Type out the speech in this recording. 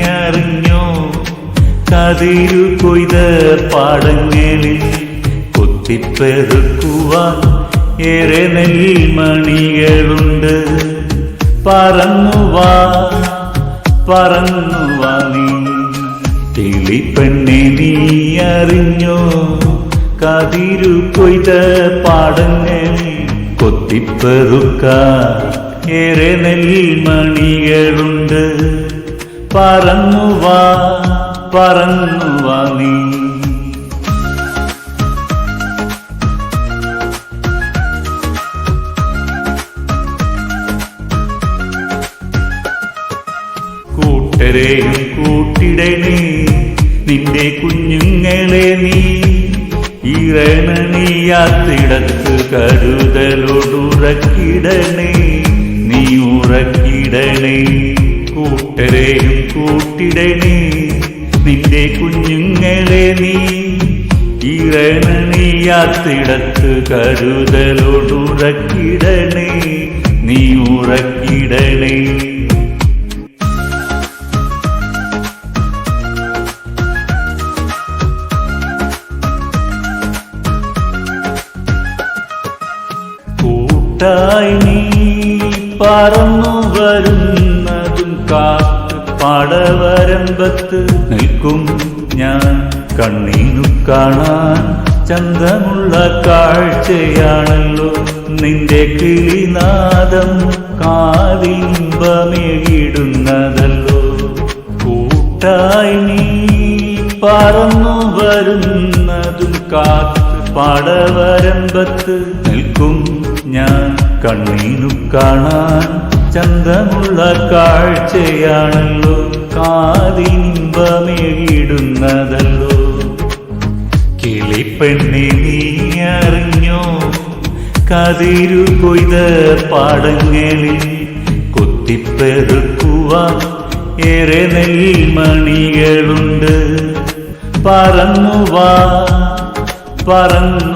അറിഞ്ഞോ? കതിരു കൊയ്ത പാടങ്ങളിൽ കൊത്തിപ്പെറുക്കുവാൻ ഏറെ നെൽമണികളുണ്ട്. പറന്നുവാ പറന്നുവാ നീ. കിളിപ്പെണ്ണെ നീ അറിഞ്ഞോ? കതിരു കൊയ്ത പാടങ്ങളിൽ കൊത്തിപ്പെറുക്ക. ഏറെ നെൽമണികളുണ്ട്. പറന്നുവാ പറന്നുവാ നീ. കൂട്ടരെയും കൂട്ടിടണേ നിന്റെ കുഞ്ഞുങ്ങളെ നീ. ഇറണണിയാത്തിടത്ത് കരുതലോടുറക്കിടണേ നീ ഉറക്കിടണേ കൂട്ടരെയും കൂട്ടിടണേ. നിന്റെ കുഞ്ഞുങ്ങളെ നീ ഇറണിയാത്തിടത്ത് കരുതലോടുറക്കിടണേ. നീ ഉറക്കിടണേ കൂട്ടായി നീ പറന്നു വരുന്നതും കാത്ത് പടവരമ്പത്ത് നിൽക്കും ഞാൻ. കണ്ണീനു കാണാൻ ചന്തമുള്ള കാഴ്ചയാണല്ലോ നിന്റെ കിളിനാദം കാതിമ്പമേകിടുന്നതല്ലോ കൂട്ടായി നീ പറന്നു വരുന്നതും കാത്ത് പടവരമ്പത്ത് നിൽക്കും ഞാൻ. കണ്ണീനു കാണാൻ ചന്തമുള്ള കാഴ്ചയാണല്ലോ. കാതിമ്പമേടുന്നതല്ലോ കിളിപ്പെണ്ണി നീ അറിഞ്ഞോ? കതിരു കൊയ്ത പാടങ്ങളിൽ കൊത്തിപ്പെറുക്കുക ഏറെ നെൽമണികളുണ്ട്. പറന്നുവാ പറന്നുവാ